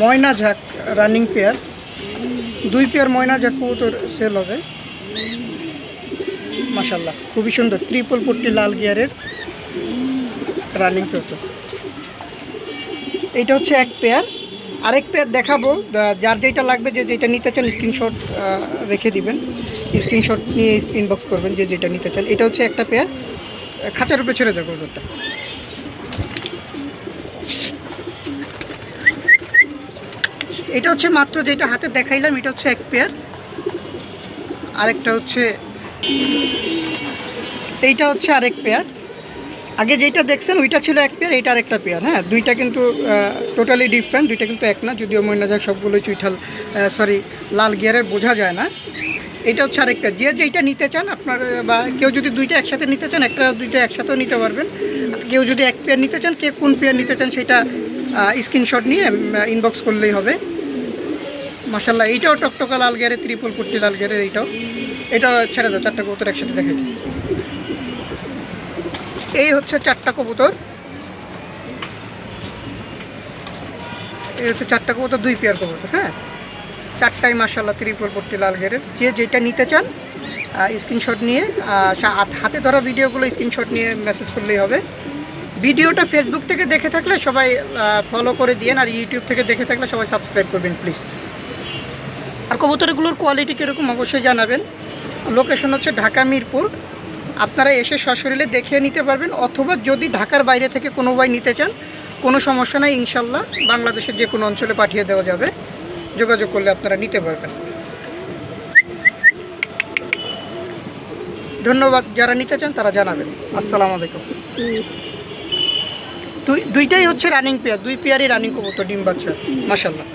ময়না ঝাঁক running pair. দুই pair ময়না ঝাঁক কবুতর সেল হবে। মাসাল্লাহ খুবই সুন্দর। ত্রিপল পট্টি লাল গিয়ারের রানিং কবুতর। এইটা হচ্ছে এক পেয়ার। আরেক পেয়ার দেখাবো। যার যেটা লাগবে, যে যেটা নিতে চান স্ক্রিনশট রেখে দিবেন। স্ক্রিনশট নিয়ে ইনবক্স করবেন যে যেটা নিতে চান। এটা হচ্ছে একটা পেয়ার। খাঁচার উপরে ছেড়ে দেবো কবুতরটা। এটা হচ্ছে মাত্র যেটা হাতে দেখাইলাম, এটা হচ্ছে এক পেয়ার আরেকটা হচ্ছে, এইটা হচ্ছে আরেক পেয়ার আগে যেটা দেখছেন, ওইটা ছিল এক পেয়ার এইটা আরেকটা পেয়ার হ্যাঁ? দুইটা কিন্তু টোটালি ডিফারেন্ট দুইটা কিন্তু এক না, যদিও ময়না যাক সবগুলোই চুইঠাল সরি লাল গিয়ারের বোঝা যায় না। এটা হচ্ছে আরেকটা যে যেইটা নিতে চান, আপনার, বা কেউ যদি দুইটা একসাথে নিতে চান, একটা দুইটা একসাথেও নিতে পারবেন। কেউ যদি এক পেয়ার নিতে চান, কে কোন পেয়ার নিতে চান, সেটা স্ক্রিনশট নিয়ে ইনবক্স করলেই হবে। মাসাল্লাহ এইটাও টকটকা লাল গেরে ত্রিপুল পট্টি লাল গিয়ারের এইটাও। এটা ছেড়ে দাও, চারটা কবুতর একসাথে দেখে। এই হচ্ছে চারটা কবুতর। এই হচ্ছে চারটা কবুতর, দুই পেয়ার কবুতর হ্যাঁ? চারটাই মার্শাল্লাহ ত্রিপুল পট্টি লাল গেরের যে যেটা নিতে চান স্ক্রিনশট নিয়ে হাত- ধরা ভিডিওগুলো স্ক্রিনশট নিয়ে মেসেজ করলেই হবে। ভিডিওটা ফেসবুক থেকে দেখে থাকলে সবাই ফলো করে দিয়েন, আর ইউটিউব থেকে দেখে থাকলে সবাই সাবস্ক্রাইব করবেন প্লিজ আর কবুতরগুলোর কোয়ালিটি কীরকম অবশ্যই জানাবেন। লোকেশন হচ্ছে ঢাকা মিরপুর। আপনারা এসে সশরীরে দেখিয়ে নিতে পারবেন, অথবা যদি ঢাকার বাইরে থেকে কোনো ভাই নিতে চান, কোনো সমস্যা নাই, ইনশাল্লাহ বাংলাদেশের যে কোনো অঞ্চলে পাঠিয়ে দেওয়া যাবে। যোগাযোগ করলে আপনারা নিতে পারবেন। ধন্যবাদ, যারা নিতে চান তারা জানাবেন। আসসালামু আলাইকুম। দুই দুইটাই হচ্ছে রানিং পেয়ার দুই পেয়ারই রানিং কবুতর, ডিম বাচ্চা মাসাল্লাহ